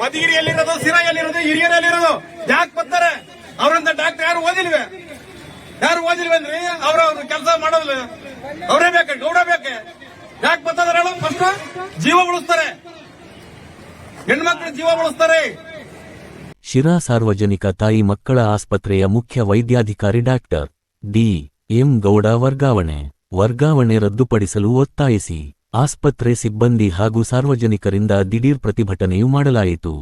ಮಧುಗಿರಿ ಎಲ್ಲಿರೋದು ಸಿರಾ ಎಲ್ಲಿರೋದು ಹಿರಿಯರ್ ಎಲ್ಲಿರೋದು ಯಾಕೆ ಬರ್ತಾರೆ? ಅವರಂತ ಡಾಕ್ಟರ್ ಯಾರು ಓದಿಲ್ವೇ? ಯಾರು ಓದಿಲ್ವೇನ್ರಿ ಅವ್ರ ಅವ್ರ ಕೆಲಸ ಮಾಡೋದಿಲ್ಲ ಅವರೇ ಬೇಕೆ? ಗೌಡ ಬೇಕೆ? ಯಾಕೆ ಬರ್ತಾರೆ ಫಸ್ಟ್ ಜೀವ ಉಳಿಸ್ತಾರೆ. ಹೆಣ್ಮಕ್ಳು ಜೀವ ಉಳಿಸ್ತಾರೆ. ಶಿರಾ ಸಾರ್ವಜನಿಕ ತಾಯಿ ಮಕ್ಕಳ ಆಸ್ಪತ್ರೆಯ ಮುಖ್ಯ ವೈದ್ಯಾಧಿಕಾರಿ ಡಾಕ್ಟರ್ ಡಿ ಎಂ ಗೌಡ ವರ್ಗಾವಣೆ. ವರ್ಗಾವಣೆ ರದ್ದುಪಡಿಸಲು ಒತ್ತಾಯಿಸಿ. ಆಸ್ಪತ್ರೆ ಸಿಬ್ಬಂದಿ ಹಾಗೂ ಸಾರ್ವಜನಿಕರಿಂದ ದಿಢೀರ್ ಪ್ರತಿಭಟನೆಯೂ ಮಾಡಲಾಯಿತು.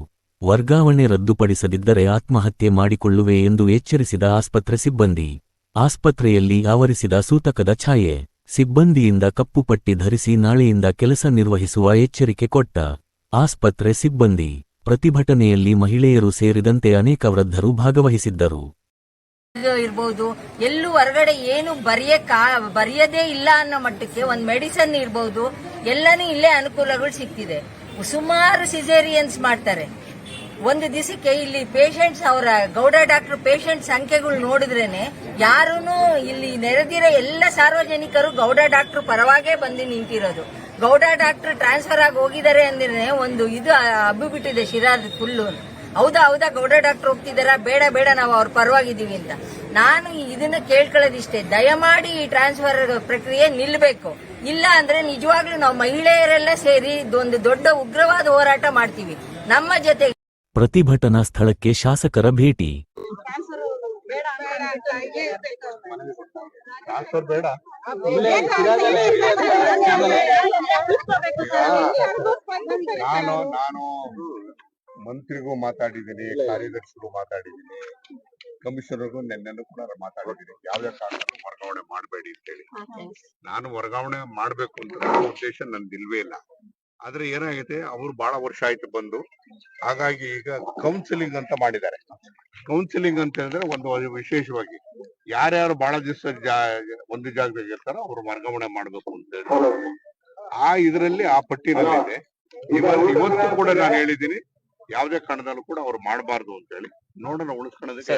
ವರ್ಗಾವಣೆ ರದ್ದುಪಡಿಸದಿದ್ದರೆ ಆತ್ಮಹತ್ಯೆ ಮಾಡಿಕೊಳ್ಳುವೆ ಎಂದು ಎಚ್ಚರಿಸಿದ ಆಸ್ಪತ್ರೆ ಸಿಬ್ಬಂದಿ, ಆಸ್ಪತ್ರೆಯಲ್ಲಿ ಆವರಿಸಿದ ಸೂತಕದ ಛಾಯೆ, ಸಿಬ್ಬಂದಿಯಿಂದ ಕಪ್ಪು ಪಟ್ಟಿ ಧರಿಸಿ ನಾಳೆಯಿಂದ ಕೆಲಸ ನಿರ್ವಹಿಸುವ ಎಚ್ಚರಿಕೆ ಕೊಟ್ಟ ಆಸ್ಪತ್ರೆ ಸಿಬ್ಬಂದಿ, ಪ್ರತಿಭಟನೆಯಲ್ಲಿ ಮಹಿಳೆಯರು ಸೇರಿದಂತೆ ಅನೇಕ ವೃದ್ಧರು ಭಾಗವಹಿಸಿದ್ದರು. ಇರ್ಬೋದು. ಎಲ್ಲೂ ಹೊರಗಡೆ ಏನು ಬರೆಯಕ್ಕ ಬರೆಯದೇ ಇಲ್ಲ ಅನ್ನೋ ಮಟ್ಟಕ್ಕೆ ಒಂದು ಮೆಡಿಸನ್ ಇರ್ಬೋದು. ಎಲ್ಲಾನು ಇಲ್ಲೇ ಅನುಕೂಲಗಳು ಸಿಗ್ತಿದೆ. ಸುಮಾರು ಸಿಸೇರಿಯನ್ಸ್ ಮಾಡ್ತಾರೆ. ಒಂದು ದಿವಸಕ್ಕೆ ಇಲ್ಲಿ ಪೇಷಂಟ್ಸ್ ಅವರ ಗೌಡ ಡಾಕ್ಟರ್ ಪೇಷಂಟ್ ಸಂಖ್ಯೆಗಳು ನೋಡಿದ್ರೇನೆ ಯಾರೂ ಇಲ್ಲಿ ನೆರೆದಿರೋ ಎಲ್ಲ ಸಾರ್ವಜನಿಕರು ಗೌಡ ಡಾಕ್ಟರ್ ಪರವಾಗೇ ಬಂದು ನಿಂತಿರೋದು. ಗೌಡ ಡಾಕ್ಟರ್ ಟ್ರಾನ್ಸ್ಫರ್ ಆಗಿ ಹೋಗಿದ್ದಾರೆ ಅಂದ್ರೆ ಒಂದು ಇದು ಹಬ್ಬಿಬಿಟ್ಟಿದೆ ಶಿರಾದ ಫುಲ್ಲು ಹೌದಾ ಹೌದಾ ಗೌಡ ಡಾಕ್ಟರ್ ಹೋಗ್ತಿದಾರಾ ಬೇಡ ಬೇಡ ನಾವು ಅವ್ರ ಪರವಾಗಿದ್ದೀವಿ ಅಂತ. ನಾನು ಇದನ್ನ ಕೇಳ್ಕೊಳ್ಳೋದಿಷ್ಟೇ. ದಯಮಾಡಿ ಈ ಟ್ರಾನ್ಸ್ಫರ್ ಪ್ರಕ್ರಿಯೆ ನಿಲ್ಲಬೇಕು ಇಲ್ಲ ಅಂದ್ರೆ ನಿಜವಾಗ್ಲೂ ನಾವು ಮಹಿಳೆಯರೆಲ್ಲ ಸೇರಿ ಒಂದು ದೊಡ್ಡ ಉಗ್ರವಾದ ಹೋರಾಟ ಮಾಡ್ತೀವಿ. ನಮ್ಮ ಜೊತೆ ಪ್ರತಿಭಟನಾ ಸ್ಥಳಕ್ಕೆ ಶಾಸಕರ ಭೇಟಿ. ಟ್ರಾನ್ಸ್ಫರ್ ಬೇಡ ನಾನು ನಾನು. ಮಂತ್ರಿಗೂ ಮಾತಾಡಿದ್ದೀನಿ ಕಾರ್ಯದರ್ಶಿಗೂ ಮಾತಾಡಿದ್ದೀನಿ ಕಮಿಷನರ್ಗೂ ನಿನ್ನೆನೂ ಕೂಡ ಮಾತಾಡಿದ್ದೀನಿ. ಯಾವ್ದೇ ಕಾರಣಕ್ಕೂ ವರ್ಗಾವಣೆ ಮಾಡಬೇಡಿ ಅಂತೇಳಿ. ನಾನು ವರ್ಗಾವಣೆ ಮಾಡ್ಬೇಕು ಅಂತ ಉದ್ದೇಶ ನಂದು ಇಲ್ವೇ ಇಲ್ಲ. ಆದ್ರೆ ಏನಾಗಿದೆ ಅವ್ರು ಬಹಳ ವರ್ಷ ಆಯ್ತು ಬಂದು. ಹಾಗಾಗಿ ಈಗ ಕೌನ್ಸಿಲಿಂಗ್ ಅಂತ ಮಾಡಿದ್ದಾರೆ. ಕೌನ್ಸಿಲಿಂಗ್ ಅಂತ ಹೇಳಿದ್ರೆ ಒಂದು ವಿಶೇಷವಾಗಿ ಯಾರ್ಯಾರು ಬಹಳ ದಿವಸ ಒಂದು ಜಾಗದಾಗ ಇರ್ತಾರೋ ಅವ್ರು ವರ್ಗಾವಣೆ ಮಾಡ್ಬೇಕು ಅಂತ ಹೇಳಿ. ಆ ಇದರಲ್ಲಿ ಆ ಪಟ್ಟಿನಲ್ಲಿದೆ. ಇವತ್ತು ಇವತ್ತು ಕೂಡ ನಾನು ಹೇಳಿದ್ದೀನಿ. ಯಾವುದೇ ಕಾರಣದಲ್ಲೂ ಕೂಡ ಅವ್ರು ಮಾಡಬಾರ್ದು ಅಂತ ಹೇಳಿ ನೋಡೋಣ ಉಳಿಸ್ಕೊಳ್ಳೋದಕ್ಕೆ